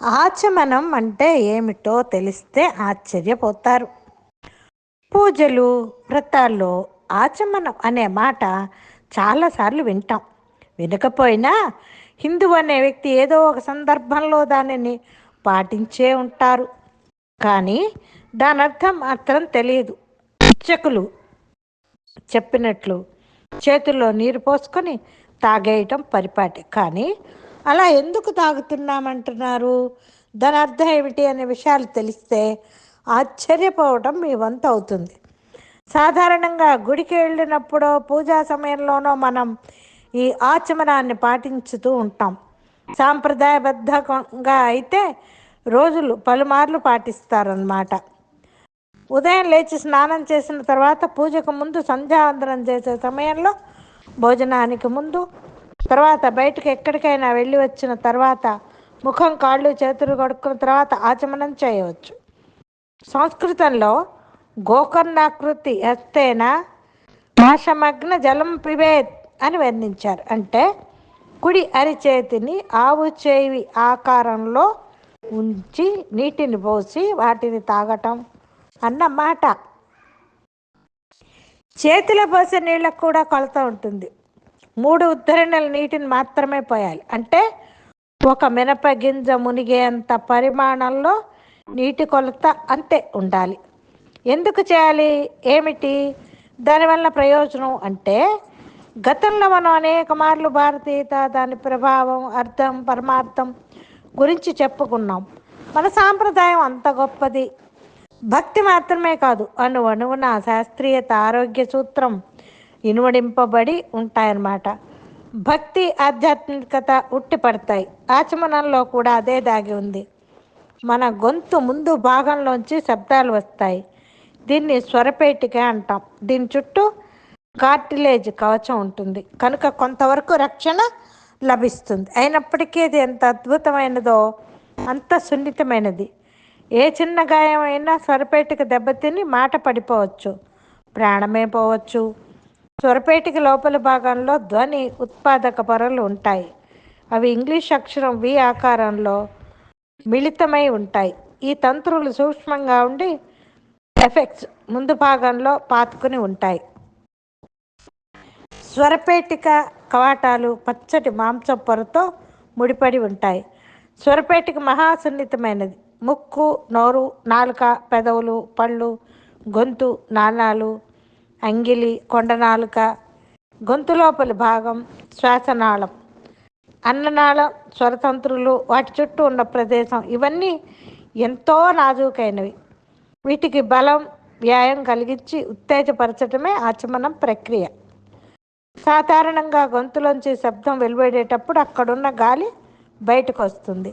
ఆచమనం అంటే ఏమిటో తెలిస్తే ఆశ్చర్యపోతారు. పూజలు వ్రతాల్లో ఆచమనం అనే మాట చాలాసార్లు వింటాం. వినకపోయినా హిందువు అనే వ్యక్తి ఏదో ఒక సందర్భంలో దానిని పాటించే ఉంటారు. కానీ దాని అర్థం మాత్రం తెలియదు. ఇచ్చకులు చెప్పినట్లు చేతుల్లో నీరు పోసుకొని తాగేయటం పరిపాటి. కానీ అలా ఎందుకు తాగుతున్నామంటున్నారు? దాని అర్థం ఏమిటి అనే విషయాలు తెలిస్తే ఆశ్చర్యపోవటం మీ వంతు అవుతుంది. సాధారణంగా గుడికి వెళ్ళినప్పుడో పూజా సమయంలోనో మనం ఈ ఆచమనాన్ని పాటించుతూ ఉంటాం. సాంప్రదాయబద్ధంగా అయితే రోజులు పలుమార్లు పాటిస్తారన్నమాట. ఉదయం లేచి స్నానం చేసిన తర్వాత పూజకు ముందు సంధ్యావందనం చేసే సమయంలో భోజనానికి ముందు తర్వాత బయటకు ఎక్కడికైనా వెళ్ళి వచ్చిన తర్వాత ముఖం కాళ్ళు చేతులు కడుక్కున్న తర్వాత ఆచమనం చేయవచ్చు. సంస్కృతంలో గోకర్ణాకృతి ఎత్తేన భాషమగ్న జలం పిబేత్ అని వర్ణించారు. అంటే కుడి అరిచేతిని ఆవు చేవి ఆకారంలో ఉంచి నీటిని పోసి వాటిని తాగటం అన్న మాట. చేతిలో పోసే నీళ్ళకు కూడా కొలత ఉంటుంది. మూడు ఉద్ధరణల నీటిని మాత్రమే పోయాలి. అంటే ఒక మినప గింజ మునిగేంత పరిమాణంలో నీటి కొలత అంతే ఉండాలి. ఎందుకు చేయాలి? ఏమిటి? దానివల్ల ప్రయోజనం అంటే గతంలో మనం అనేక మార్లు భారతీయత దాని ప్రభావం అర్థం పరమార్థం గురించి చెప్పుకున్నాం. మన సాంప్రదాయం అంత గొప్పది. భక్తి మాత్రమే కాదు అణు అణువున శాస్త్రీయత ఆరోగ్య సూత్రం ఇనువడింపబడి ఉంటాయన్నమాట. భక్తి ఆధ్యాత్మికత ఉట్టిపడతాయి. ఆచమనంలో కూడా అదే దాగి ఉంది. మన గొంతు ముందు భాగంలోంచి శబ్దాలు వస్తాయి. దీన్ని స్వరపేటిక అంటాం. దీని చుట్టూ కార్టిలేజ్ కవచం ఉంటుంది. కనుక కొంతవరకు రక్షణ లభిస్తుంది. అయినప్పటికీ ఇది ఎంత అద్భుతమైనదో అంత సున్నితమైనది. ఏ చిన్న గాయమైనా స్వరపేటిక దెబ్బతిని మాట పడిపోవచ్చు. ప్రాణమే పోవచ్చు. స్వరపేటిక లోపల భాగంలో ధ్వని ఉత్పాదక పొరలు ఉంటాయి. అవి ఇంగ్లీష్ అక్షరం వి ఆకారంలో మిళితమై ఉంటాయి. ఈ తంత్రులు సూక్ష్మంగా ఉండి ఎఫెక్ట్స్ ముందు భాగంలో పాతుకుని ఉంటాయి. స్వరపేటిక కవాటాలు పచ్చటి మాంసం పొరతో ముడిపడి ఉంటాయి. స్వరపేటిక మహాసున్నితమైనది ముక్కు నోరు నాలుక పెదవులు పళ్ళు గొంతు నాణాలు అంగిలి కొండనాలుక గొంతులోపలి భాగం శ్వాసనాళం అన్ననాళం స్వరతంత్రులు వాటి చుట్టూ ఉన్న ప్రదేశం ఇవన్నీ ఎంతో నాజూకైనవి. వీటికి బలం వ్యాయం కలిగించి ఉత్తేజపరచడమే ఆచమనం ప్రక్రియ. సాధారణంగా గొంతులోంచి శబ్దం వెలువడేటప్పుడు అక్కడున్న గాలి బయటకు వస్తుంది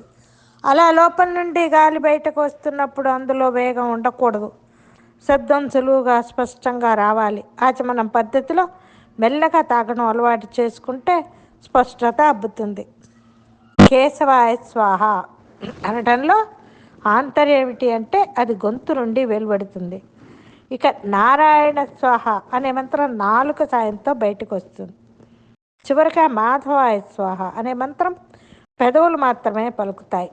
అలా లోపల నుండి గాలి బయటకు వస్తున్నప్పుడు అందులో వేగం ఉండకూడదు. శబ్దం సులువుగా స్పష్టంగా రావాలి. ఆచమనం పద్ధతిలో మెల్లగా తాగడం అలవాటు చేసుకుంటే స్పష్టత అబ్బుతుంది. కేశవాయ స్వాహ అనడంలో ఆంతర్యం ఏమిటి అంటే అది గొంతు నుండి వెలువడుతుంది. ఇక నారాయణ స్వాహ అనే మంత్రం నాలుక సాయంతో బయటకు వస్తుంది చివరిగా మాధవాయ స్వాహ అనే మంత్రం పెదవులు మాత్రమే పలుకుతాయి.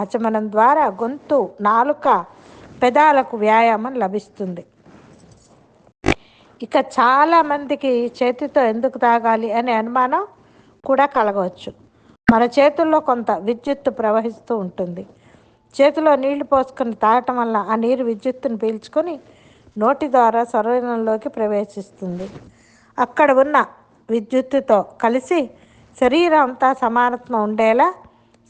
ఆచమనం ద్వారా గొంతు నాలుక పెదాలకు వ్యాయామం లభిస్తుంది. ఇక చాలామందికి చేతితో ఎందుకు తాగాలి అనే అనుమానం కూడా కలగవచ్చు. మన చేతుల్లో కొంత విద్యుత్తు ప్రవహిస్తూ ఉంటుంది. చేతిలో నీళ్ళు పోసుకొని తాగటం వల్ల ఆ నీరు విద్యుత్తును పీల్చుకొని నోటి ద్వారా శరీరంలోకి ప్రవేశిస్తుంది. అక్కడ ఉన్న విద్యుత్తుతో కలిసి శరీరం అంతా సమానత్వం ఉండేలా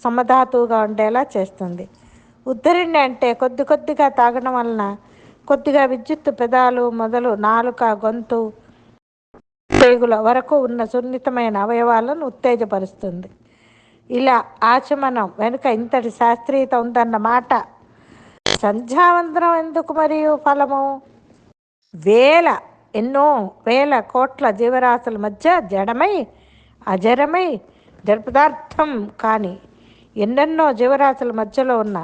సమధాతువుగా ఉండేలా చేస్తుంది. ఉద్ధరణి అంటే కొద్ది కొద్దిగా తాగడం వలన కొద్దిగా విద్యుత్తు పెదాలు మొదలు నాలుక గొంతు పేగుల వరకు ఉన్న సున్నితమైన అవయవాలను ఉత్తేజపరుస్తుంది. ఇలా ఆచమనం వెనుక ఇంతటి శాస్త్రీయత ఉందన్న మాట సంధ్యావందనం ఎందుకు మరియు ఫలము? వేల ఎన్నో వేల కోట్ల జీవరాశుల మధ్య జడమై అజరమై జడపదార్థం కానీ ఎన్నెన్నో జీవరాశుల మధ్యలో ఉన్న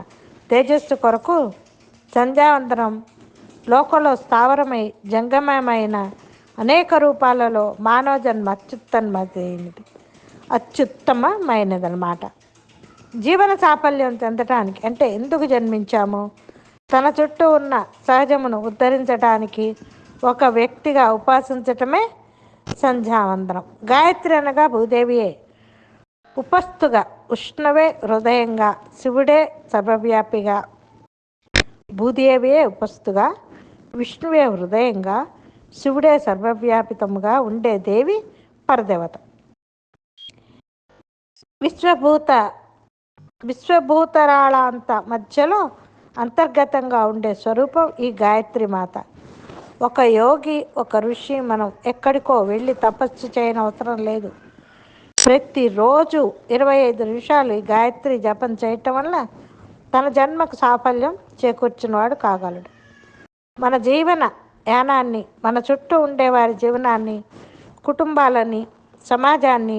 తేజస్సు కొరకు సంధ్యావందనం లోకంలో స్థావరమై జంగమమైన అనేక రూపాలలో మానవ జన్మ అత్యుత్తమైనది అత్యుత్తమమైనదన్నమాట. జీవన సాఫల్యం చెందటానికి అంటే ఎందుకు జన్మించాము? తన చుట్టూ ఉన్న సహజమును ఉద్ధరించడానికి ఒక వ్యక్తిగా ఉపాసించటమే సంధ్యావందనం గాయత్రి అనగా భూదేవియే. ఉపస్థుగా ఉష్ణవే హృదయంగా శివుడే సర్వవ్యాపిగా. భూదేవియే ఉపస్థుగా విష్ణువే హృదయంగా శివుడే సర్వవ్యాపితముగా ఉండే దేవి పరదేవత. విశ్వభూత విశ్వభూతరాళ అంత మధ్యలో అంతర్గతంగా ఉండే స్వరూపం ఈ గాయత్రి మాత. ఒక యోగి ఒక ఋషి మనం ఎక్కడికో వెళ్ళి తపస్సు చేయనవసరం లేదు. ప్రతిరోజు ఇరవై ఐదు నిమిషాలు ఈ గాయత్రి జపం చేయటం వల్ల తన జన్మకు సాఫల్యం చేకూర్చినవాడు కాగలడు. మన జీవన యానాన్ని మన చుట్టూ ఉండే వారి జీవనాన్ని కుటుంబాలని సమాజాన్ని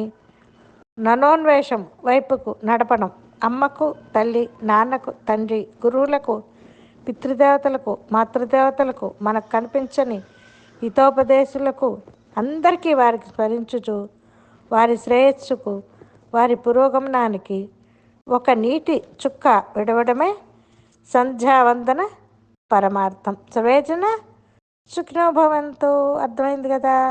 ననోన్వేషం వైపుకు నడపడం అమ్మకు తల్లి నాన్నకు తండ్రి గురువులకు పితృదేవతలకు మాతృదేవతలకు మనకు కనిపించని హితోపదేశులకు అందరికీ వారికి స్మరించుచు వారి శ్రేయస్సుకు వారి పురోగమనానికి ఒక నీటి చుక్క విడవడమే సంధ్యావందన పరమార్థం. సవేజన సుఖినోభవంతో అర్థమైంది కదా?